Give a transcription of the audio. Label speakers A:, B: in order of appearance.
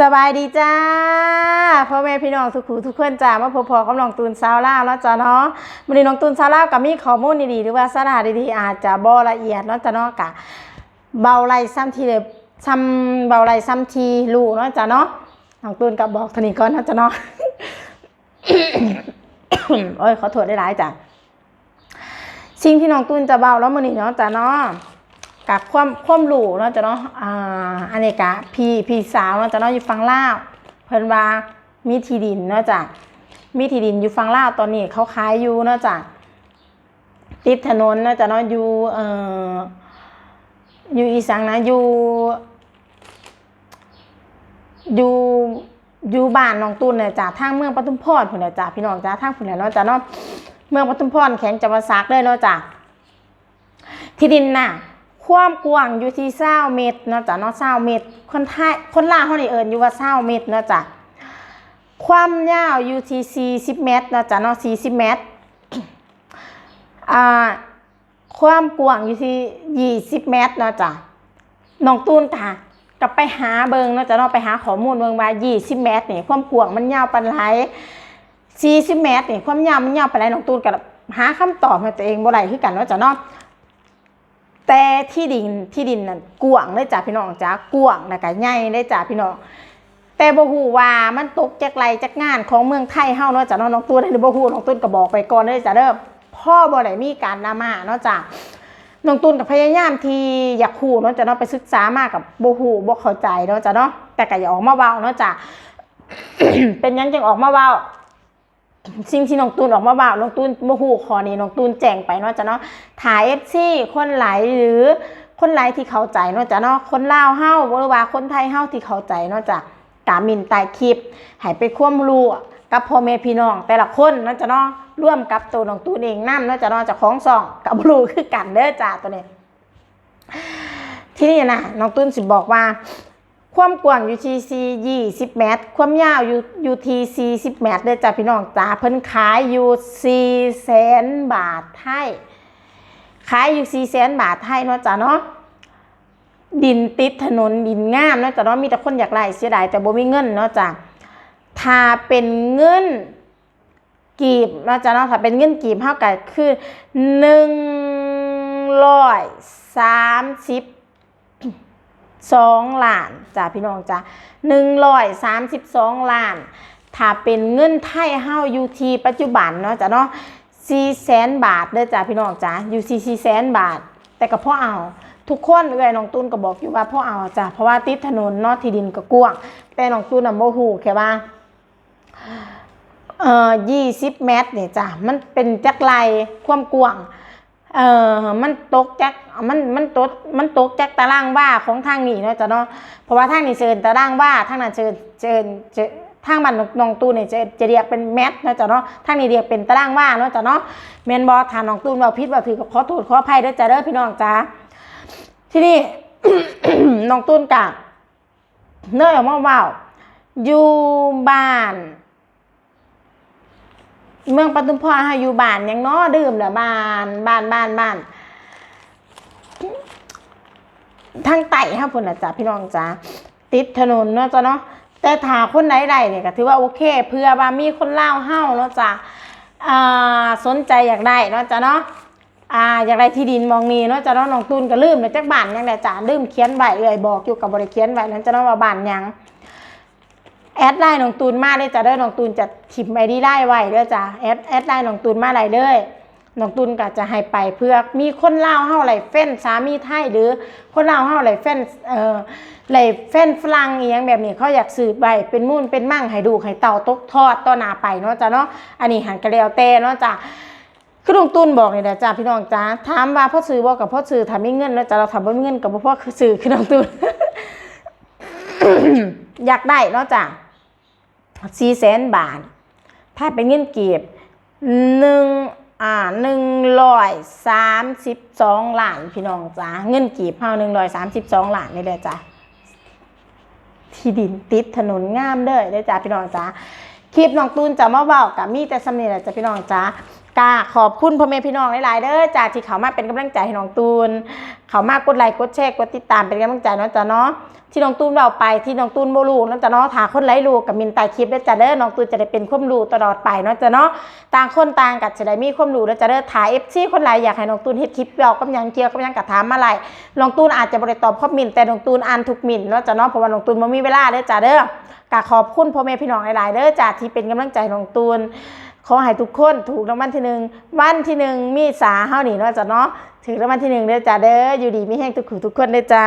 A: สบายดีจ้าพ่อแม่พี่น้องทุกคู่ทุกคนจ้ามาพบพอกับน้องตูนสาวล่าวแล้วจ้าเนาะวันนี้น้องตูนสาวล่าวกับมีข้อมูลดีๆหรือว่าสาระดีๆอาจจะบ่ละเอียดเนาะจ้าเนาะกะเบาไหลซ้ำทีเลยซ้ำเบาไหลซ้ำทีรู้เนาะจ้าเนาะน้องตูนกับบอกทนีก่อนเนาะจ้าเนาะโอ้ยขอโทษได้หลายจ้ะสิ่งที่น้องตูนจะเบาแล้วมื้อนี้เนาะจ้าเนาะ กับความความรู้เนาะจ้ะเนาะอ่าอันนี้กะพี่พี่สาวเนาะจ้ะเนาะอยู่ฝั่งลาวเพิ่นว่ามีที่ดินเนาะจ้ะมีที่ดินอยู่ฝั่งลาวตอนนี้เขาขายอยู่เนาะจ้ะติดถนนเนาะจ้ะเนาะอยู่เอ่ออยู่อีสังนะอยู่อยู่อยู่บ้านน้องตุนเนี่ยจ้ะทางเมืองปทุมพรพุ่นน่ะจ้ะพี่น้องจ้ะทางพุ่นน่ะเนาะจ้ะเนาะเมืองปทุมพรแข็งจังหวัดซักเลยเนาะจ้ะที่ดินน่ะ ความกว้างอยู่ที่เศร้าเมตรเนาะจ้ะเนาะเศร้าเมตร คนไทยคนลาวเขานี่เอิญอยู่ว่าเศร้าเมตรเนาะจ้ะความยาวอยู่ที่สี่สิบเมตรเนาะจ้ะเนาะสี่สิบเมตรอ่าความกว้างอยู่ที่ยี่สิบเมตรเนาะจ้ะน้องตูนค่ะกับไปหาเบิงเนาะจ้ะเนาะไปหาข้อมูลเบิงว่ายี่สิบเมตรนี่ความกว้างมันยาวปานไหนสี่สิบเมตรนี่ความยาวมันยาวปานไหนน้องตูนกับหาคำตอบให้ตัวเองบ่ได้คือกันเนาะจ้ะเนาะ แต่ที่ดินที่ดินนั่นกว้างเลยจ้ะพี่น้องจ้ากว้างแล้วก็ใหญ่เลยจ้ะพี่น้องแต่บ่ฮู้ว่ามันตกจากไรจากงานของเมืองไทยเฮาเนาะจ้ะเนาะน้องตูนหรือบ่ฮู้น้องตูนก็บอกไปก่อนเลยจ้ะเด้อพ่อบ่ได้มีการนามาเนาะจ้ะน้องตูนก็พยายามที่อยากฮู้เนาะจ้ะเนาะไปศึกษามากกับบ่ฮู้บ่เข้าใจเนาะจ้ะเนาะแต่ก็อย่าออกมาเว้าเนาะจ้ะเป็นยังจึงออกมาเว้า สิ่งที่น้องตูนออกมาบ่าวน้องตูนโมหูคอนี้น้องตูนแจ้งไปเนาะจ้ะเนาะถ่ายเอฟซีคนไหลายหรือคนไหลายที่เข้าใจเนาะจ้ะเนาะคนลาวเฮาหรือว่าคนไทยเฮาที่เข้าใจเนาะจ้ะกามินใต้คลิปให้ไปควมรู้กับพ่อแม่พี่น้องแต่ละคนเนาะจ้ะเนาะร่วมกับตัวน้องตูนเองนํเนาะจ้ะเนาะเจากของซองกับรู้คือกันเด้อจ้าตัวนี้ที่นี่นะน้องตุ้นสิบอกว่า ความกว้างอยู่ที่ 20 เมตร ความยาวอยู่อยู่ที่40 เมตรเด้อจ้ะพี่น้องจ้าเพิ่นขายอยู่ 4 แสนบาทไทย ขายอยู่ 4 แสนบาทไทยเนาะจ้ะเนาะ ดินติดถนนดินงามเนาะจ้ะเนาะ มีแต่คนอยากไล่เสียดายแต่บ่มีเงินเนาะจ้ะ ถ้าเป็นเงินกีบเนาะจ้ะเนาะ ถ้าเป็นเงินกีบเท่ากับคือ130 สองล้านจ้าพี่น้องจ้าหนึ่งร้อยสามสิบสองล้าน ถ้าเป็นเงินไทยเฮาอยู่ที่ปัจจุบันเนาะจ้าเนาะสี่แสนบาทเด้อจ้าพี่น้องจ้าอยู่ที่สี่แสนบาท แต่ก็พ่อเอาทุกคนเอ้ยน้องตุ้นก็บอกอยู่ว่าพ่อเอาจ้าเพราะว่าติดถนนเนาะที่ดินก็กว้าง แต่น้องตุ้นน่ะโมหูแค่ว่าเอ่อยี่สิบเมตรเนี่ยจ้ะมันเป็นจักไรความกว้าง เออมันตกจากมันมันตกมันตกจากตารางว่าของทางนี้เนาะจ้ะเนาะเพราะว่าทางนี้เชิญตารางว่าทางนั้นเชิญเชิญเชิญทางบ้านน้องตูนเนี่ยจะจะเรียกเป็นเมตรเนาะจ้ะเนาะทางนี้เรียกเป็นตารางว่าเนาะจ้ะเนาะแมนบอทานน้องตูนเราพิษว่าถือกับขอโทษขออภัยด้วยจ้ะเด้อพี่น้องจ้าที่นี่น้องตูนกะเนื่อออกมาว่าอยู่บ้าน เมืองปทุมพรห้อยู่บ้านยังเนาะดื่มเด้อบ้านบ้านบ้านบ้านทางไต่ครับพุ่นนะจ้ะพี่น้องจ้าติดถนนเนาะจ้ะเนาะแต่ถาคนไหนใดเนี่ยก็ถือว่าโอเค เพื่อว่ามีคนเล่าเฮ้าเนาะจ้ะอ่าสนใจอยากได้เนาะจ้ะเนาะอ่าอยากได้ที่ดินมองนี้เนาะจ้ะเนาะน้องตูนก็ลืมเลยจักบ้านยังไดจ้ะลืมเขียนไว้เอ่ยบอกอยู่กับบริเขียนไว้นั้นจ้ะเนาะว่าบ้านยัง แอดไลน์น้องตูนมาเลยจ้ะเด้อน้องตูนจะถิมไอดีไลน์ไว้เด้อจ้ะแอดแอดไลน์น้องตูนมาไหลเลยน้องตูนก็จะให้ไปเพื่อมีคนเล่าเฮาไหลเฟ้นสามีไทยหรือคนเล่าเฮาไหลเฟ้นเอ่อไหลเฟ้นฝรั่งอีหยังแบบนี้เขาอยากสืบไว้เป็นมุ่นเป็นมั่งให้ดูให้เต่าตกทอดต่อหน้าไปเนาะจ้ะเนาะอันนี้หันกระแล้วแต่เนาะจ้ะคือน้องตูนบอกนี่แหละจ้ะพี่น้องจ้ะถามว่าพ่อซื้อบ่กับพ่อซื้อถามีเงินเนาะจ้ะเราถ้าบ่มีเงินกับบ่พ่อซื้อคือน้องตูนอยากได้เนาะจ้ะ สี่แสนบาท ถ้าเป็นเงินเกีบหนึ่งอ่าหนึ่งร้อยสามสิบสองล้านพี่น้องจ้าเงินเกีบเฮาหนึ่งร้อยสามสิบสองล้านนี่เลยจ้าที่ดินติดถนนงามเด้อเด้อจ้าพี่น้องจ้าคลิปน้องตูนจะมาเบากับมีแต่สำเนียงแหละจ้าพี่น้องจ้า กาขอบคุณพ่อแม่พี่น้องหลายๆเด้อจ้าที่เขามาเป็นกำลังใจให้น้องตูน เขามากกดไลค์กดแชร์กดติดตามเป็นกำลังใจเนาะจ้ะเนาะที่น้องตูนเราไปที่น้องตูนโมลูเนาะจ้ะเนาะถาคนไลค์ลูกกับมินตายคลิปแล้วจ้ะเด้อน้องตูนจะได้เป็นความรู้ตลอดไปเนาะจ้ะเนาะต่างคนต่างกัจะได้มีความรู้แล้วจ้ะเด้อถ่ายเอฟซีคนไลค์อยากให้น้องตูนเฮ็ดคลิปเกี่ยวกับยังเกี่ยวกับยังกับถามมาไลน้องตูนอาจจะบ่ได้ตอบคอมเมนแต่น้องตูนอ่านทุกมินเนาะจ้ะเนาะเพราะว่าน้องตูนบ่มีเวลาเด้อจ้ะเด้อกะขอบคุณพ่อแม่พี่น้องหลายๆเด้อจ้ะที่เป็นกำลังใจน้องตูน ขอให้ทุกคนถูกรางวัลที่หนึ่งวันที่หนึ่งมีสาเฮานี่เนาะจ้ะเนาะถือรางวัลที่หนึ่งเด้อจ้าเด้ออยู่ดีมีแห้งทุกขู่ทุกคนเด้อจ้า